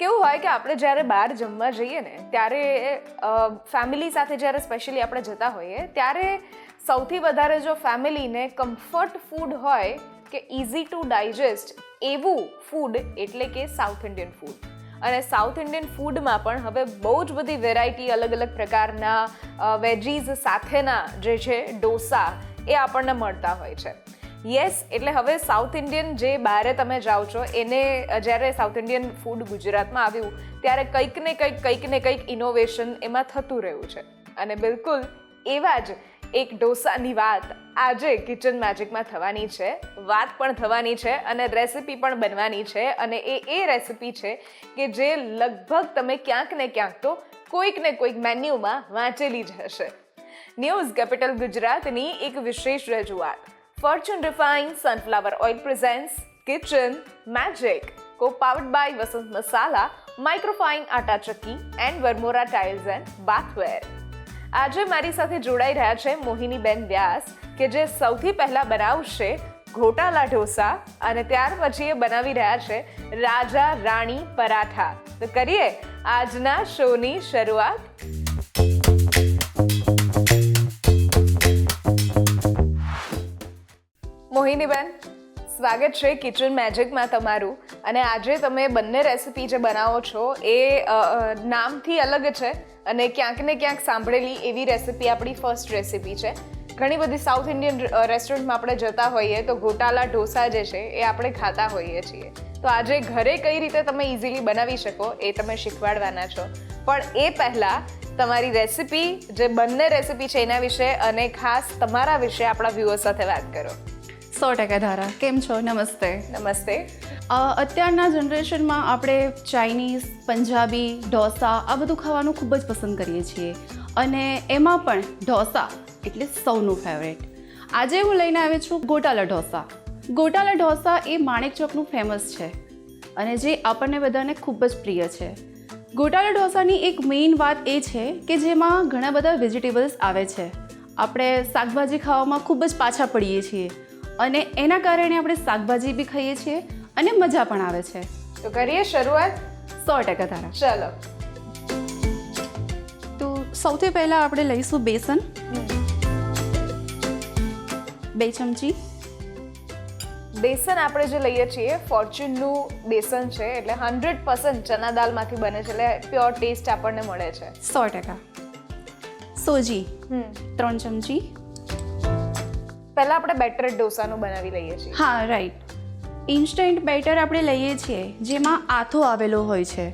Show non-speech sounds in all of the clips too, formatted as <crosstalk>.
કેવું હોય કે આપણે જ્યારે બહાર જમવા જઈએ ને, ત્યારે ફેમિલી સાથે જ્યારે સ્પેશિયલી આપણે જતા હોઈએ, ત્યારે સૌથી વધારે જો ફેમિલીને કમ્ફર્ટ ફૂડ હોય કે ઇઝી ટુ ડાયજેસ્ટ એવું ફૂડ એટલે કે સાઉથ ઇન્ડિયન ફૂડ અને સાઉથ ઇન્ડિયન ફૂડમાં પણ હવે બહુ જ બધી વેરાયટી અલગ અલગ પ્રકારના વેજીસ સાથેના જે છે ડોસા એ આપણને મળતા હોય છે. યસ એટલે હવે સાઉથ ઇન્ડિયન જે બારે તમે જાઓ છો, એને જ્યારે સાઉથ ઇન્ડિયન ફૂડ ગુજરાતમાં આવ્યું, ત્યારે કંઈક ને કંઈક કંઈક ને કંઈક ઇનોવેશન એમાં થતું રહ્યું છે. અને બિલકુલ એવા જ એક ડોસાની વાત આજે કિચન મેજિકમાં થવાની છે, વાત પણ થવાની છે અને રેસિપી પણ બનવાની છે અને એ એ રેસિપી છે કે જે લગભગ તમે ક્યાંક ને ક્યાંક તો કોઈક ને કોઈક મેન્યુમાં વાંચેલી જ હશે. ન્યૂઝ કેપિટલ ગુજરાતની એક વિશેષ રજૂઆત. Fortune refine sunflower oil presents Kitchen Magic co powered by Vasant Masala Microfine Atta Chakki and Varmora tiles and bathware આજે મારી સાથે જોડાઈ રહ્યા છે મોહિનીબેન વ્યાસ, કે જે સૌથી પહેલા બનાવશે ઘોટાલા ઢોસા અને ત્યાર પછી એ બનાવી રહ્યા છે રાજા રાણી પરાઠા. તો કરીએ આજના શોની શરૂઆત. મોહિનીબેન સ્વાગત છે કિચન મેજિકમાં તમારું. અને આજે તમે બંને રેસિપી જે બનાવો છો એ નામથી અલગ છે અને ક્યાંક ને ક્યાંક સાંભળેલી એવી રેસિપી આપણી ફર્સ્ટ રેસિપી છે. ઘણી બધી સાઉથ ઇન્ડિયન રેસ્ટોરન્ટમાં આપણે જતા હોઈએ તો ગોટાલા ઢોસા જે છે એ આપણે ખાતા હોઈએ છીએ. તો આજે ઘરે કઈ રીતે તમે ઇઝીલી બનાવી શકો એ તમે શીખવાડવાના છો. પણ એ પહેલાં તમારી રેસિપી, જે બંને રેસિપી છે એના વિશે અને ખાસ તમારા વિશે આપણા વ્યૂઅર્સ સાથે વાત કરો. સો ટકા ધારા. કેમ છો? નમસ્તે. નમસ્તે. અત્યારના જનરેશનમાં આપણે ચાઇનીઝ પંજાબી ઢોસા આ બધું ખાવાનું ખૂબ જ પસંદ કરીએ છીએ. અને એમાં પણ ઢોસા એટલે સૌનું ફેવરેટ આજે હું લઈને આવી છું ગોટાલા ઢોસા. ગોટાલા ઢોસા એ માણેક ચોકનું ફેમસ છે અને જે આપણને બધાને ખૂબ જ પ્રિય છે. ગોટાલા ઢોસાની એક મેઇન વાત એ છે કે જેમાં ઘણા બધા વેજીટેબલ્સ આવે છે. આપણે શાકભાજી ખાવામાં ખૂબ જ પાછા પડીએ છીએ. અને એના કારણે આપણે શાકભાજી બી ખાઈએ છીએ અને મજા પણ આવે છે. તો કરીએ શરૂઆત? સો ટકા તારા ચલો. તો સૌથી પહેલાં આપણે લઈશું બેસન. બે ચમચી. બેસન આપણે જે લઈએ છીએ ફોર્ચ્યુનનું બેસન છે એટલે હંડ્રેડ પર્સન્ટ ચના દાલમાંથી બને છે એટલે પ્યોર ટેસ્ટ આપણને મળે છે. સો ટકા. સોજી. ત્રણ ચમચી. પહેલા આપણે બેટર ઢોસાનું બનાવી લઈએ છીએ. હા રાઈટ ઇન્સ્ટન્ટ બેટર આપણે લઈએ છીએ જેમાં આથો આવેલો હોય છે.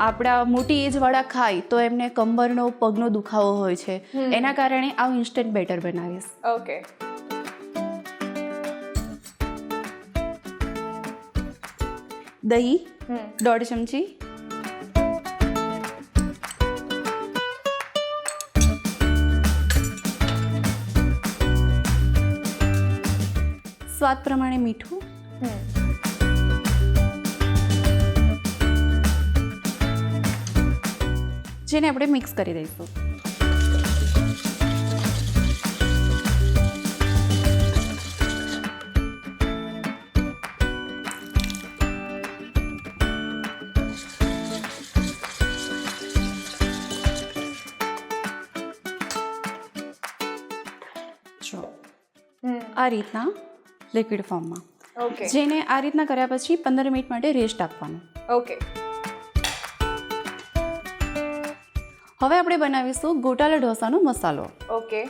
આપણા મોટી એજવાળા ખાય તો એમને કમરનો પગનો દુખાવો હોય છે. એના કારણે આ ઇન્સ્ટન્ટ બેટર બનાવીશ. ઓકે. દહીં દોઢ ચમચી સ્વાદ પ્રમાણે મીઠું. જેને આપણે મિક્સ કરી દઈશું. જો. આ રીતના લિક્વિડ ફોર્મમાં. ઓકે જેને આ રીતના કર્યા પછી પંદર મિનિટ માટે રેસ્ટ આપવાનું. ઓકે હવે આપણે બનાવીશું ગોટાલા ઢોસાનો મસાલો. ઓકે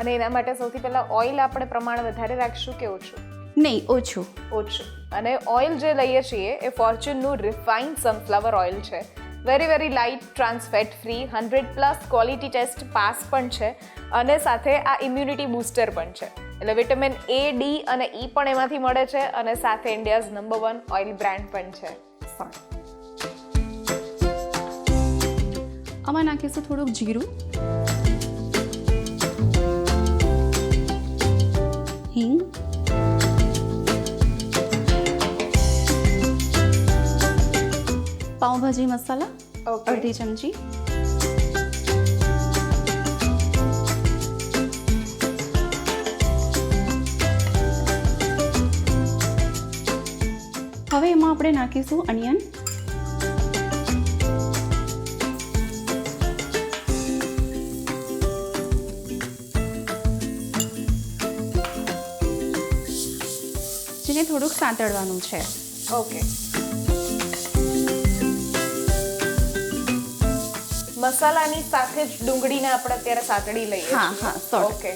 અને એના માટે સૌથી પહેલા ઓઇલ આપણે પ્રમાણ વધારે રાખશું કે ઓછું? નહીં ઓછું. ઓછું. અને ઓઇલ જે લઈએ છીએ એ ફોર્ચ્યુનનું રિફાઇન્ડ સનફ્લાવર ઓઇલ છે. Very very light trans fat free hundred plus quality test pass પણ છે. અને સાથે આ ઇમ્યુનિટી બૂસ્ટર પણ છે. એટલે વિટામિન એ ડી અને ઈ પણ એમાંથી મળે છે અને સાથે India's number one oil brand પણ છે. આમાં નાખીશું થોડુંક જીરું. પાઉંભાજી મસાલા અડધી ચમચી હવે એમાં આપણે નાખીશું અનિયન. જેને થોડુંક સાંતળવાનું છે. ઓકે મસાલાની સાથે જ ડુંગળીને આપણે અત્યારે સાતડી લઈએ હા, હા, સો ઓકે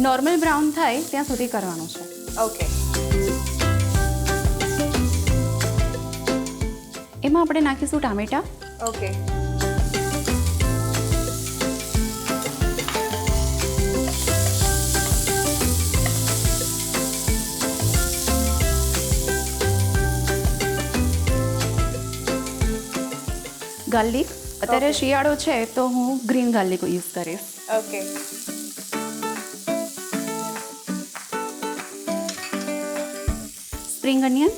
નોર્મલ બ્રાઉન થાય ત્યાં સુધી કરવાનું છે. ઓકે એમાં આપણે નાખીશું ટામેટા. ઓકે ગાર્લિક અત્યારે શિયાળો છે તો હું ગ્રીન ગાર્લિક યુઝ કરીશ. ઓકે સ્પ્રિંગ અનિયન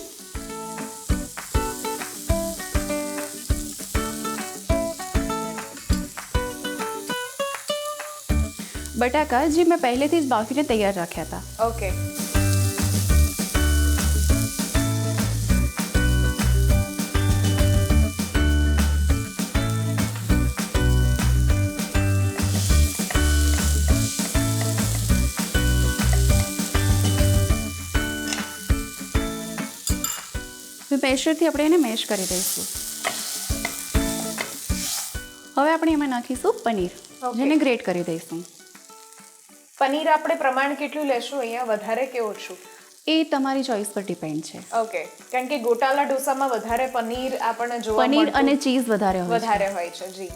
બટાકા જે મેં પહેલેથી જ બાફીને તૈયાર રાખ્યા હતા. ઓકે હવે પ્રેશરથી આપણે એને મેશ કરી દઈશું. હવે આપણે એમાં નાખીશું પનીર. જેને ગ્રેટ કરી દઈશું. પનીર આપણે પ્રમાણ કેટલું લેશું? અહીંયા વધારે કે ઓછું? એ તમારી ચોઈસ પર ડિપેન્ડ છે. ઓકે કારણ કે ગોટાલા ઢોસામાં વધારે પનીર આપણને જોવા પનીર અને ચીઝ વધારે હોય વધારે હોય છે જી.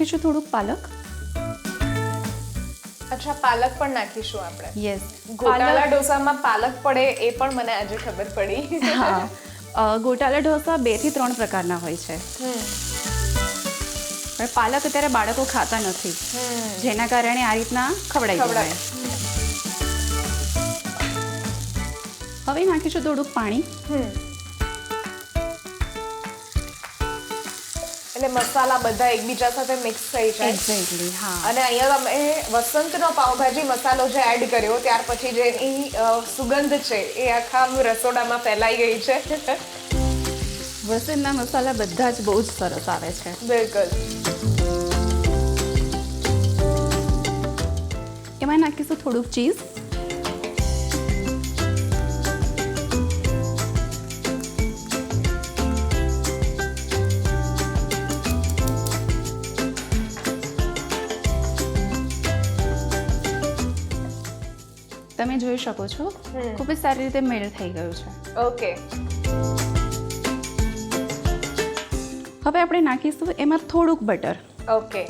નાખીશું થોડુંક પાલક? અચ્છા પાલક પણ નાખીશું આપણે. યસ ગોટાલા ઢોસામાં પાલક પડે એ પણ મને આજે ખબર પડી. હા. ઢોસા બેથી ત્રણ પ્રકારના હોય છે. પણ પાલક અત્યારે બાળકો ખાતા નથી. જેના કારણે આ રીતના ખવડાવી ખવડાય. હવે નાખીશું થોડુંક પાણી. એટલે મસાલા બધા એકબીજા સાથે મિક્સ થઈ જાય. એક્ઝેક્ટલી હા. અને અહીંયા તમે વસંતનો પાવભાજી મસાલો જે એડ કર્યો ત્યાર પછી જે એની સુગંધ છે એ આખા રસોડામાં ફેલાઈ ગઈ છે. વસંતના મસાલા બધા જ બહુ જ સરસ આવે છે. બિલકુલ. એમાં નાખીશું થોડુંક ચીઝ તમે જોઈ શકો છો. ખૂબ જ સારી રીતે મેળ થઈ ગયું છે. ઓકે. હવે આપણે નાખીશું એમાં થોડુંક બટર. ઓકે.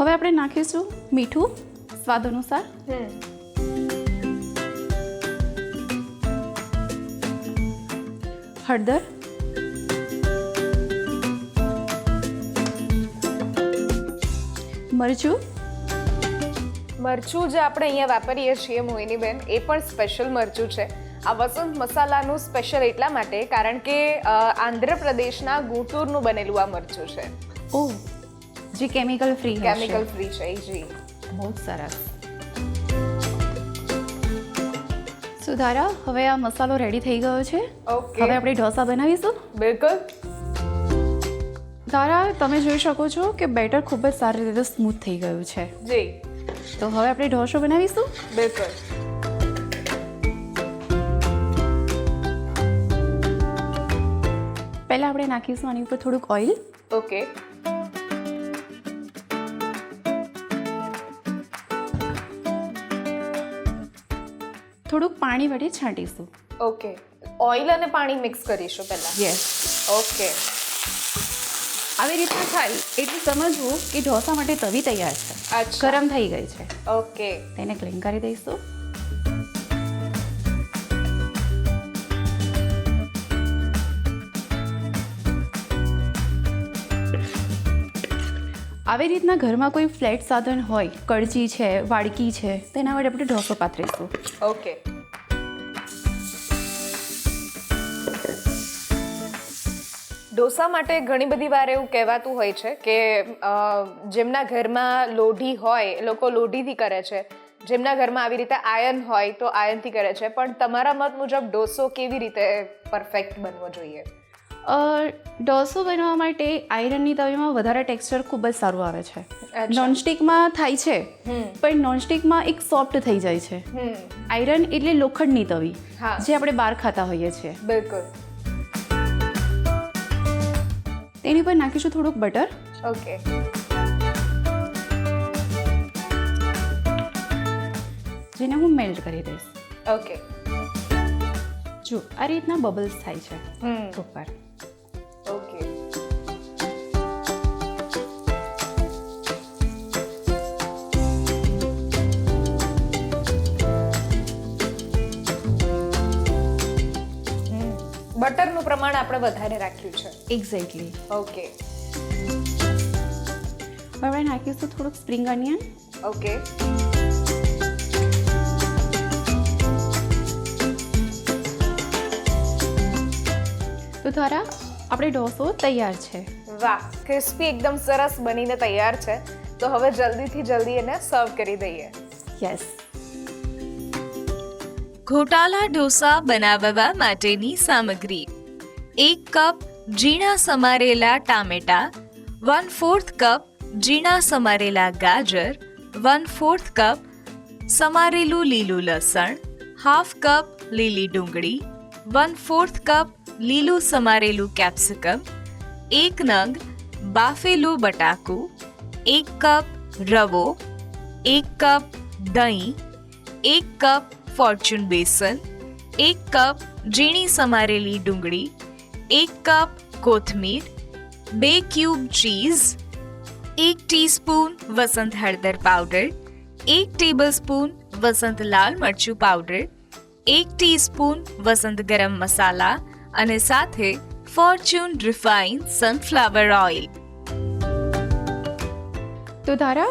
હવે આપણે નાખીશું મીઠું સ્વાદ અનુસાર. હળદર. મરચું. મરચું જે આપણે અહીંયા વાપરીએ છીએ મોહિનીબેન એ પણ સ્પેશિયલ મરચું છે. આ વસંત મસાલાનું સ્પેશિયલ એટલા માટે કારણ કે આંધ્રપ્રદેશના ગુંટૂરનું બનેલું આ મરચું છે. ઓ જે કેમિકલ ફ્રી કેમિકલ ફ્રી છે જી. બહુ સરસ. સુધારા હવે આ મસાલો રેડી થઈ ગયો છે? ઓકે હવે આપણે ઢોસા બનાવીશું? બિલકુલ. તારા તમે જોઈ શકો છો કે બેટર ખૂબ જ સારી રીતે સ્મૂથ થઈ ગયું છે. જી. તો હવે આપણે ઢોસો બનાવીશું? બિલકુલ. પહેલાં આપણે નાખીશું આની ઉપર થોડુંક ઓઇલ. ઓકે. થોડુંક પાણી વડે છાંટીશું. ઓકે. ઓઇલ અને પાણી મિક્સ કરીશું પહેલા. Yes okay. આવી રીતના થાય એટલે સમજવું કે ઢોસા માટે તવી તૈયાર છે. ગરમ થઈ ગઈ છે. ઓકે. તેને ક્લીન કરી દઈશું. આવી રીતના ઘરમાં કોઈ ફ્લેટ સાધન હોય કળચી છે વાડકી છે તેના માટે આપણે ઢોસો પાથરીશું. ઓકે. ડોસા માટે ઘણી બધી વાર એવું કહેવાતું હોય છે કે જેમના ઘરમાં લોઢી હોય એ લોકો લોઢીથી કરે છે. જેમના ઘરમાં આવી રીતે આયન હોય તો આયનથી કરે છે. પણ તમારા મત મુજબ ડોસો કેવી રીતે પરફેક્ટ બનવો જોઈએ? ડોસો બનાવવા માટે આયરનની તવીમાં વધારે ટેક્સચર ખૂબ જ સારું આવે છે. નોનસ્ટિકમાં થાય છે પણ નોનસ્ટિકમાં એક સોફ્ટ થઈ જાય છે. આયરન એટલે લોખંડની તવી. જે આપણે બહાર ખાતા હોઈએ છીએ. બિલકુલ. તેની પર નાખીશું થોડુંક બટર. ઓકે જેને હું મેલ્ટ કરી દઈશ. ઓકે જો આ રીતના બબલ્સ થાય છે ઉપર. પ્રમાણ આપણે વધારે રાખ્યું છે. એક્ઝેક્ટલી ઓકે હવે નાખ્યું છે થોડુંક સ્પ્રિંગ અનિયન ઓકે તો તારા આપણે ઢોસો તૈયાર છે. વાહ ક્રિસ્પી એકદમ સરસ બનીને તૈયાર છે. તો હવે જલ્દીથી જલ્દી એને સર્વ કરી દઈએ. યસ ઘોટાલા ઢોસા બનાવવા માટેની સામગ્રી. એક કપ ઝીણા સમારેલા ટામેટા વન ફોર્થ કપ ઝીણા સમારેલા ગાજર વન ફોર્થ કપ સમારેલું લીલું લસણ હાફ કપ લીલી ડુંગળી વન ફોર્થ કપ લીલું સમારેલું કેપ્સિકમ એક નંગ બાફેલું બટાકું, એક કપ રવો, એક કપ દહીં, એક કપ ફોર્ચ્યુન બેસન, એક કપ ઝીણી સમારેલી ડુંગળી એક કપ કોથમીર બે ક્યુબ ચીઝ એક ટીસ્પૂન વસંત હળદર પાવડર એક ટેબલસ્પૂન વસંત લાલ મરચું પાવડર એક ટીસ્પૂન વસંત ગરમ મસાલા અને સાથે ફોર્ચ્યુન રિફાઇન સનફ્લાવર ઓઇલ તો ધારા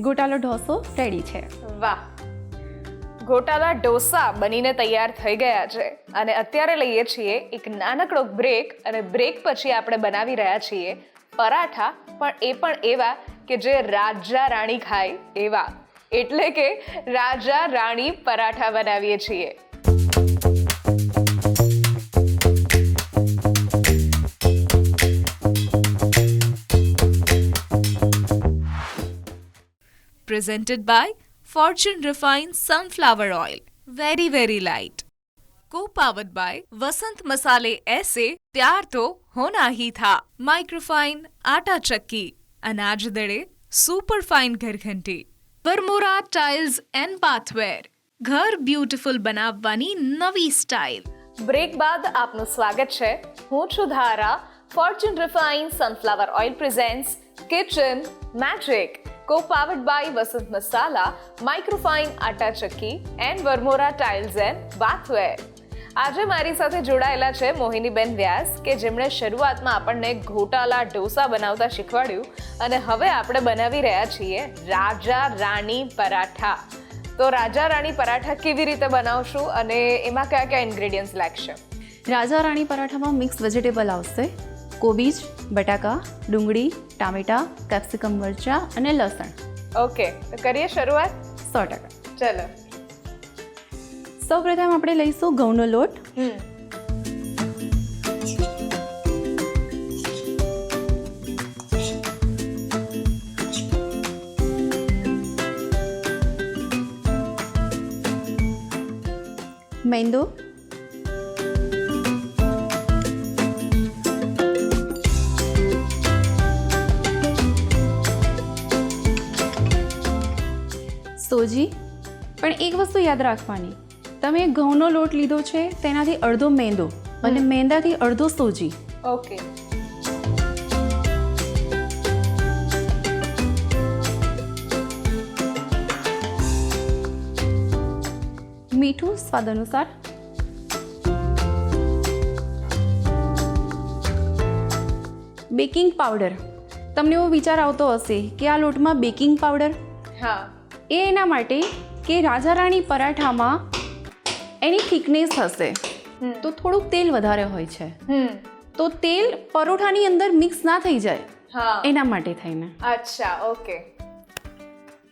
ગોટાલો ઢોસો રેડી છે। વાહ ગોટાલા ડોસા બનીને તૈયાર થઈ ગયા છે. અને અત્યારે લઈએ છીએ એક નાનકડો બ્રેક અને બ્રેક પછી આપણે બનાવી રહ્યા છીએ પરાઠા. પણ એ પણ એવા કે જે રાજા રાણી ખાય એવા. એટલે કે રાજા રાણી પરાઠા બનાવીએ છીએ. Presented by Fortune Refined Sunflower Oil. Very, very light. Co-powered by Vasant Masale ऐसे प्यार तो होना ही था माइक्रोफाइन आटा चक्की अनाज दड़े सुपर फाइन घर घंटी વરમોરા ટાઇલ્સ એન્ડ બાથવેર ઘર બ્યુટીફુલ બનાવવાની નવી સ્ટાઇલ બ્રેક બાદ આપનું સ્વાગત છે હું છું Dhara Fortune refine sunflower oil presents kitchen magic co powered by Vasant Masala Microfine Atta Chakki and Varmora tiles and bathware આજે મારી સાથે જોડાયેલા છે મોહિનીબેન વ્યાસ, કે જેમણે શરૂઆતમાં આપણને ઘોટાલા ઢોસા બનાવતા શીખવાડ્યું અને હવે આપણે બનાવી રહ્યા છીએ રાજા રાણી પરાઠા. તો રાજા રાણી પરાઠા કેવી રીતે બનાવશું અને એમાં કયા કયા ઇન્ગ્રેડિયન્ટ્સ લાગશે? રાજા રાણી પરાઠામાં મિક્સ વેજીટેબલ આવશે, કોબીજ બટાકા ડુંગળી ટામેટા કેપ્સિકમ મરચાં અને લસણ. ઓકે તો કરીએ શરૂઆત? સો ટકા. ચલો. સૌપ્રથમ આપણે લઈશું ઘઉંનો લોટ. મેંદો સોજી પણ એક વસ્તુ યાદ રાખવાની. તમે ઘઉંનો લોટ લીધો છે તેનાથી અડધો મેંદો અને મેંદાથી અડધો સોજી. ઓકે. મીઠું સ્વાદ અનુસાર. Baking powder. તમને એવો વિચાર આવતો હશે કે આ લોટમાં બેકિંગ પાવડર? હા. એ એના માટે કે રાજા રાણી પરાઠામાં એની થિકનેસ હશે. તો થોડુંક તેલ વધારે હોય છે. તો તેલ પરોઠાની અંદર મિક્સ ના થઈ જાય હા. એના માટે થઈને. અચ્છા ઓકે.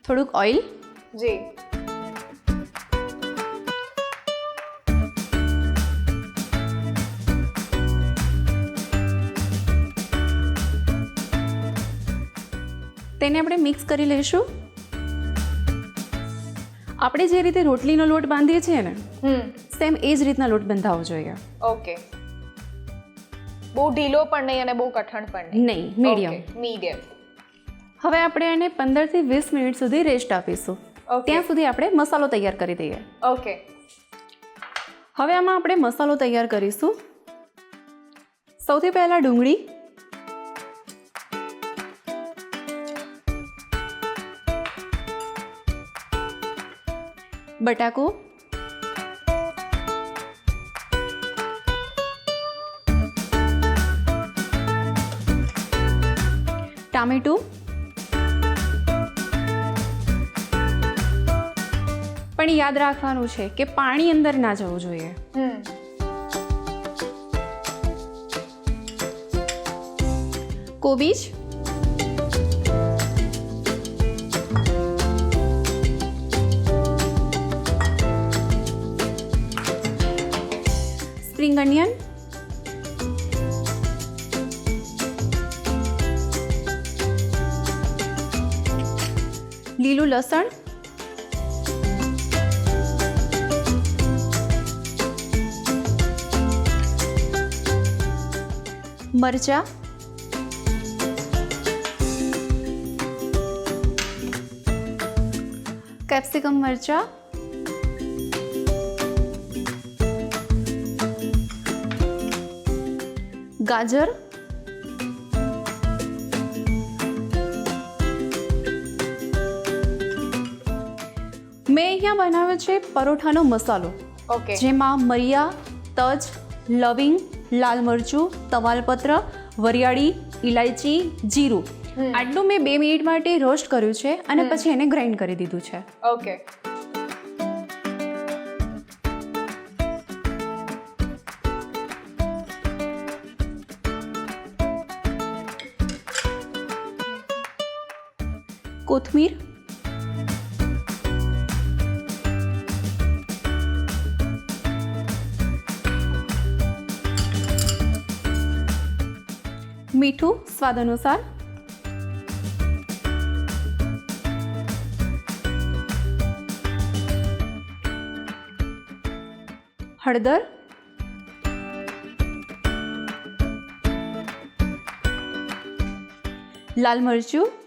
થોડુંક ઓઇલ. જી. તેને આપણે મિક્સ કરી લઈશું. આપણે જે રીતે રોટલીનો લોટ બાંધીએ છીએ ને સેમ એ જ રીતના લોટ બંધાવો જોઈએ. ઓકે. બહુ ઢીલો પણ નહીં અને બહુ કઠણ પણ નહીં. નહીં મીડિયમ મીડિયમ હવે આપણે એને પંદરથી વીસ મિનિટ સુધી રેસ્ટ આપીશું. ત્યાં સુધી આપણે મસાલો તૈયાર કરી દઈએ. ઓકે. હવે આમાં આપણે મસાલો તૈયાર કરીશું. સૌથી પહેલાં ડુંગળી બટાકો. ટામેટું. પણ યાદ રાખવાનું છે કે પાણી અંદર ના જવું જોઈએ. કોબીજ. સ્પ્રિંગ અનિયન લીલું લસણ મરચાં કેપ્સિકમ મરચાં ગાજર. મેં અહીંયા બનાવ્યો છે પરોઠાનો મસાલો. ઓકે જેમાં મરિયા તજ લવિંગ લાલ મરચું તમાલપત્ર વરિયાળી ઇલાયચી જીરું. આટલું મેં બે મિનિટ માટે રોસ્ટ કર્યું છે અને પછી એને ગ્રાઇન્ડ કરી દીધું છે. ઓકે કોથમીર? મીઠું સ્વાદ અનુસાર. હળદર. લાલ મરચું.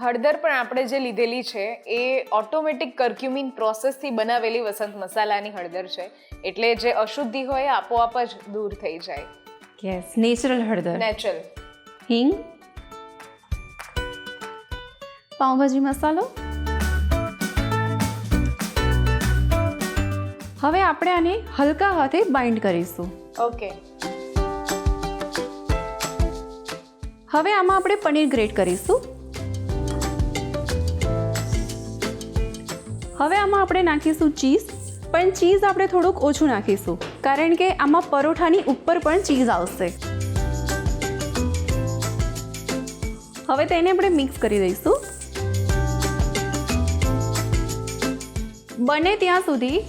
હળદર પણ આપણે જે લીધેલી છે એ ઓટોમેટિક કર્ક્યુમિન પ્રોસેસથી બનાવેલી વસંત મસાલાની હળદર છે. એટલે જે અશુદ્ધિ હોય એ આપોઆપ જ દૂર થઈ જાય. યસ નેચરલ હળદર. નેચરલ હિંગ પાઉંભાજી મસાલો. હવે આપણે આને હલકા હાથે બાઇન્ડ કરીશું. ઓકે હવે આમાં આપણે પનીર ગ્રેટ કરીશું. હવે આમાં આપણે નાખીશું ચીઝ પણ ચીઝ આપણે થોડુંક ઓછું નાખીશું કારણ કે આમાં પરોઠાની ઉપર પણ ચીઝ આવશે. હવે તેને આપણે મિક્સ કરી દઈશું. બને ત્યાં સુધી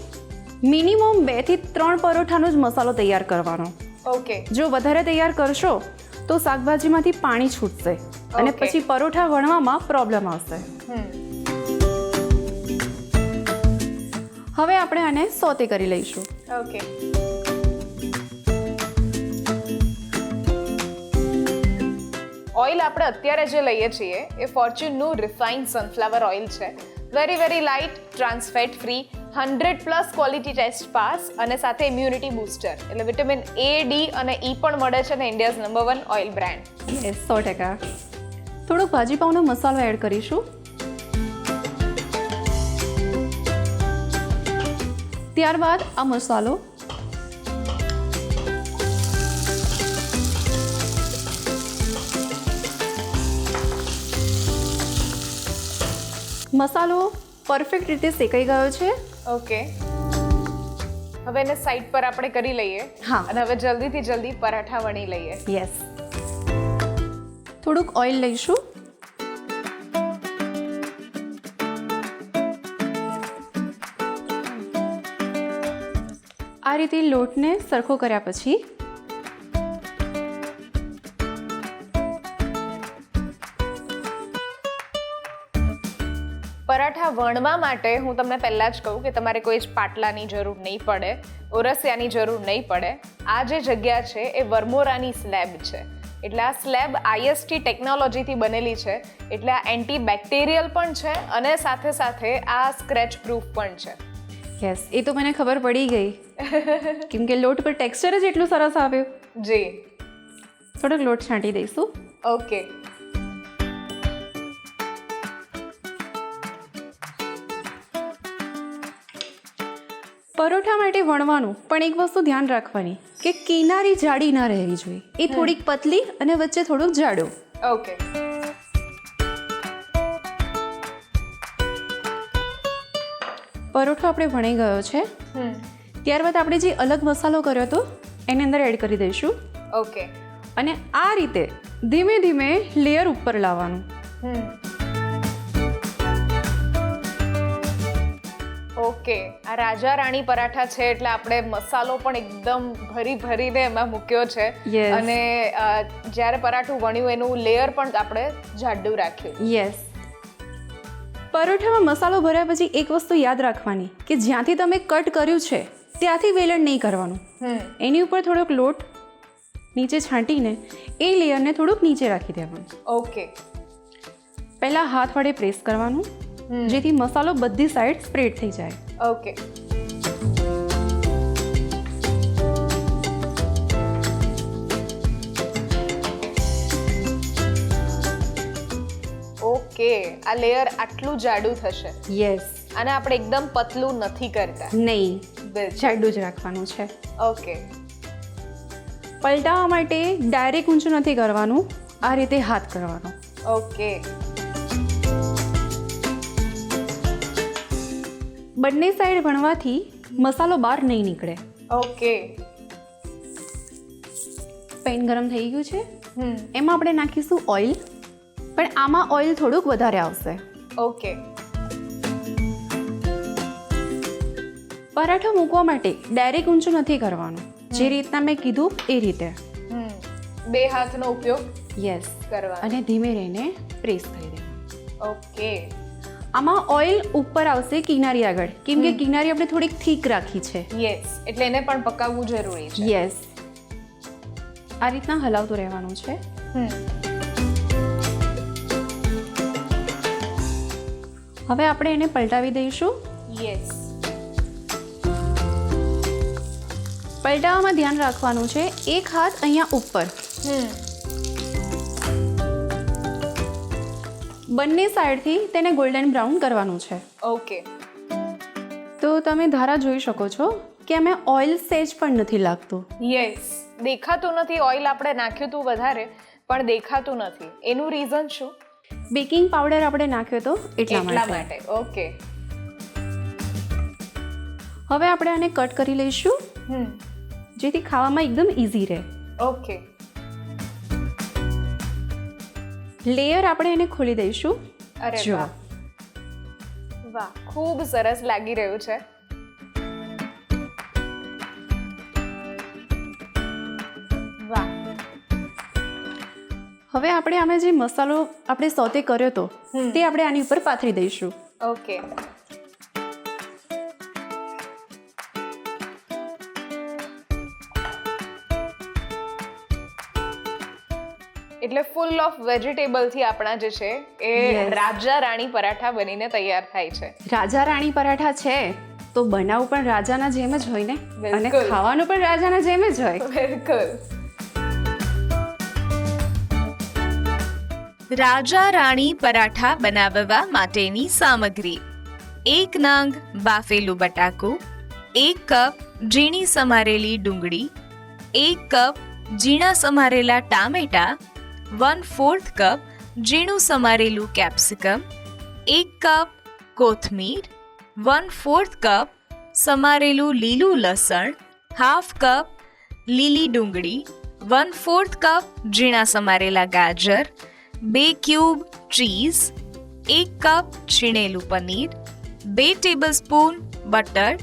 મિનિમમ બેથી ત્રણ પરોઠાનો જ મસાલો તૈયાર કરવાનો. ઓકે. જો વધારે તૈયાર કરશો તો શાકભાજીમાંથી પાણી છૂટશે અને પછી પરોઠા વણવામાં પ્રોબ્લેમ આવશે. હવે આપણે આને સોતે કરી લઈશું. ઓકે ઓઇલ આપણે અત્યારે જે લઈએ છીએ એ ફોર્ચ્યુનનું રિફાઇન્ડ સનફ્લાવર ઓઇલ છે. Very very light trans fat free hundred plus quality test pass અને સાથે ઇમ્યુનિટી બૂસ્ટર એટલે વિટામિન એ ડી અને ઈ પણ મળે છે ને India's number one oil brand સો ટકા. થોડોક ભાજીપાવનો મસાલો એડ કરીશું. ત્યારબાદ આ મસાલો. મસાલો પરફેક્ટ રીતે શેકાઈ ગયો છે. ઓકે હવે એને સાઈડ પર આપણે કરી લઈએ. હા. અને હવે જલ્દીથી જલ્દી પરાઠા વણી લઈએ. યસ થોડુંક ઓઇલ લઈશું. રીતે લોટને સરખો કર્યા પછી પરાઠા વણવા માટે હું તમને પહેલાં જ કહું કે તમારે કોઈ જ પાટલાની જરૂર નહીં પડે, ઓરસિયાની જરૂર નહીં પડે. આ જે જગ્યા છે એ વરમોરાની સ્લેબ છે. એટલે આ સ્લેબ આઈએસટી ટેકનોલોજીથી બનેલી છે. એટલે આ એન્ટી બેક્ટેરિયલ પણ છે અને સાથે સાથે આ સ્ક્રેચ પ્રૂફ પણ છે. યસ એ તો મને ખબર પડી ગઈ. <laughs> કેમ કે લોટ પર ટેક્સચર જ એટલું સરસ આવ્યું. જી. થોડોક લોટ છાંટી દઈશું. ઓકે પરોઠા માટે વણવાનું પણ એક વસ્તુ ધ્યાન રાખવાની કે કિનારી જાડી ના રહેવી જોઈએ. એ થોડીક પતલી અને વચ્ચે થોડુંક જાડું. ઓકે પરોઠો આપણે ભણી ગયો છે. હમ. ત્યારબાદ આપણે જે અલગ મસાલો કર્યો હતો એની અંદર એડ કરી દઈશું. ઓકે. અને આ રીતે ધીમે ધીમે લેયર ઉપર લાવવાનું. ઓકે. આ રાજા રાણી પરાઠા છે એટલે આપણે મસાલો પણ એકદમ ભરી ભરીને એમાં મૂક્યો છે. અને જ્યારે પરાઠું વણ્યું એનું લેયર પણ આપણે જાડું રાખ્યું. યસ પરોઠામાં મસાલો ભર્યા પછી એક વસ્તુ યાદ રાખવાની કે જ્યાંથી તમે કટ કર્યું છે ત્યાંથી વેલણ નહીં કરવાનું. એની ઉપર થોડોક લોટ નીચે છાંટીને એ લેયરને થોડુંક નીચે રાખી દેવાનું. ઓકે. પહેલાં હાથ વડે પ્રેસ કરવાનું જેથી મસાલો બધી સાઈડ સ્પ્રેડ થઈ જાય. ઓકે. ઓકે આ લેયર આટલું જાડું થશે. યસ અને આપણે એકદમ પતલું નથી કરતા. નહીં. જાડું જ રાખવાનું છે. ઓકે પલટાવા માટે ડાયરેક્ટ ઊંચું નથી કરવાનું. આ રીતે હાથ કરવાનો. ઓકે બંને સાઈડ વણવાથી મસાલો બહાર નહીં નીકળે. ઓકે પેન ગરમ થઈ ગયું છે. એમાં આપણે નાખીશું ઓઇલ પણ આમાં ઓઇલ થોડુંક વધારે આવશે. ઓકે પરાઠો મૂકવા માટે ડાયરેક્ટ ઊંચું નથી કરવાનું. જે રીતના મેં કીધું એ રીતે. બે હાથનો ઉપયોગ યસ કરવા અને ધીમે રહીને પ્રેસ કરી દેવાનું. ઓકે આમાં ઓઇલ ઉપર આવશે કિનારી આગળ. કેમ કે કિનારી આપણે થોડીક થીક રાખી છે. યસ એટલે એને પણ પકાવવું જરૂરી છે. યસ આ રીતના હલાવતું રહેવાનું છે. હમ. હવે આપણે એને પલટાવી દઈશું. યસ પલટાવવામાં ધ્યાન રાખવાનું છે એક હાથ અહીંયા ઉપર. બંને સાઈડથી તેને ગોલ્ડન બ્રાઉન કરવાનું છે. ઓકે તો તમે ધારા જોઈ શકો છો કે અમે ઓઇલ સેજ પણ નથી લાગતું. યસ દેખાતું નથી ઓઇલ આપણે નાખ્યું હતું વધારે પણ દેખાતું નથી. એનું રીઝન શું? બેકિંગ પાવડર આપણે નાખ્યો હતો એટલા માટે. ઓકે. હવે આપણે આને કટ કરી લઈશું. હમ. જેથી ખાવામાં એકદમ ઇઝી રહે. ઓકે. લેયર આપણે એને ખોલી દઈશું. અરે. વાહ. વાહ ખૂબ સરસ લાગી રહ્યું છે. હવે આપણે આમાં જે મસાલો આપણે સોતે કર્યો તો હમ. તે આપણે આની ઉપર પાથરી દઈશું. ઓકે. એટલે ફૂલ ઓફ વેજીટેબલથી આપણા જે છે એ રાજા રાણી પરાઠા બનીને તૈયાર થાય છે. રાજા રાણી પરાઠા છે તો બનાવવું પણ રાજાના જેમ જ હોય ને? અને ખાવાનું પણ રાજાના જેમ જ હોય. બિલકુલ. રાજા રાણી પરાઠા બનાવવા માટેની સામગ્રી. એક નાંગ બાફેલું બટાકું, એક કપ ઝીણી સમારેલી ડુંગળી, એક કપ ઝીણા સમારેલા ટામેટા વન ફોર્થ કપ ઝીણું સમારેલું કેપ્સિકમ એક કપ કોથમીર વન ફોર્થ કપ સમારેલું લીલું લસણ હાફ કપ લીલી ડુંગળી વન ફોર્થ કપ ઝીણા સમારેલા ગાજર બે ક્યુબ ચીઝ એક કપ છીણેલું પનીર, બે ટેબલસ્પૂન બટર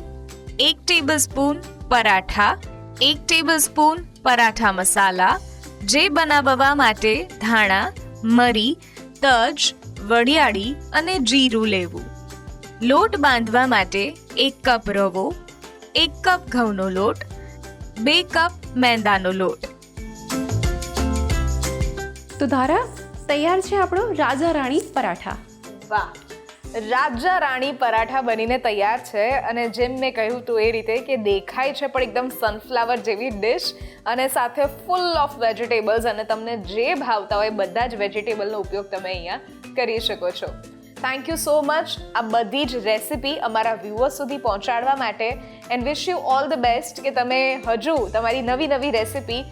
એક ટેબલસ્પૂન પરાઠા, એક ટેબલસ્પૂન પરાઠા મસાલા, જે બનાવવા માટે ધાણા, મરી, તજ વડિયાળી અને જીરું લેવું. લોટ બાંધવા માટે એક કપ રવો, એક કપ ઘઉંનો લોટ, બે કપ મેંદાનો લોટ. તો ધારા તૈયાર છે આપણો રાજા રાણી પરાઠા. વાહ. રાજા રાણી પરાઠા બનીને તૈયાર છે અને જેમ મેં કહ્યું હતું એ રીતે કે દેખાય છે પણ એકદમ સનફ્લાવર જેવી ડિશ અને સાથે ફૂલ ઓફ વેજીટેબલ્સ અને તમને જે ભાવતા હોય બધા જ વેજીટેબલનો ઉપયોગ તમે અહીંયા કરી શકો છો. થેન્ક યુ સો મચ આ બધી જ રેસિપી અમારા વ્યુઅર્સ સુધી પહોંચાડવા માટે and wish you all the best કે તમે હજુ તમારી નવી નવી રેસિપી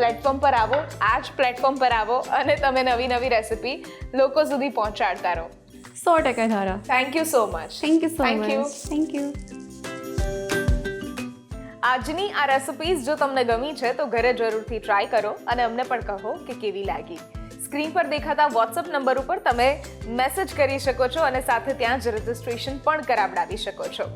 પ્લેટફોર્મ પર આવો આ જ પ્લેટફોર્મ પર આવો અને તમે નવી નવી રેસિપી લોકો સુધી પહોંચાડતા રહો. સો ટકા Dhara. Thank you so much thank you so. Much thank you આજની આ રેસિપીઝ જો તમને ગમી છે તો ઘરે જરૂરથી ટ્રાય કરો અને અમને પણ કહો કે કેવી લાગી. સ્ક્રીન પર દેખાતા વોટ્સઅપ નંબર ઉપર તમે મેસેજ કરી શકો છો અને સાથે ત્યાં જ રજિસ્ટ્રેશન પણ કરાવડાવી શકો છો.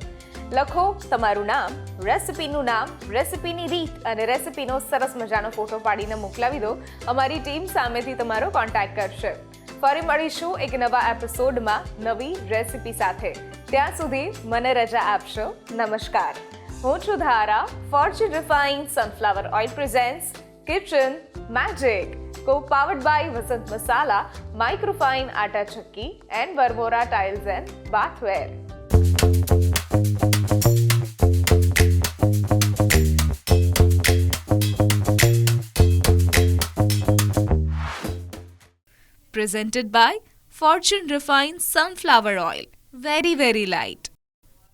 લખો તમારું નામ, રેસિપીનું નામ, રેસિપીની રીત અને રેસિપીનો સરસ મજાનો ફોટો પાડીને મોકલાવી દો. અમારી ટીમ સામેથી તમારો કોન્ટેક્ટ કરશે. ફરી મળીશું એક નવા એપિસોડમાં નવી રેસિપી સાથે. ત્યાં સુધી મને રજા આપશો. નમસ્કાર. હું છું Dhara Fortune refine sunflower oil presents Kitchen Magic co powered by Vasant Masala Microfine Atta Chakki and Varmora tiles and bathware presented by Fortune Refined Sunflower Oil. Very, very light.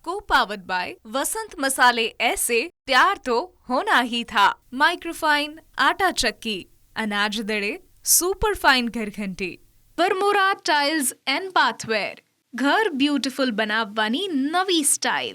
Co powered by Vasant Masale Aise Pyar To Hona Hi Tha. Microfine Aata Chakki. Anaj Dade Superfine Gharghanti. Vermora Tiles and Bathware. ઘર beautiful બનાવવાની નવી style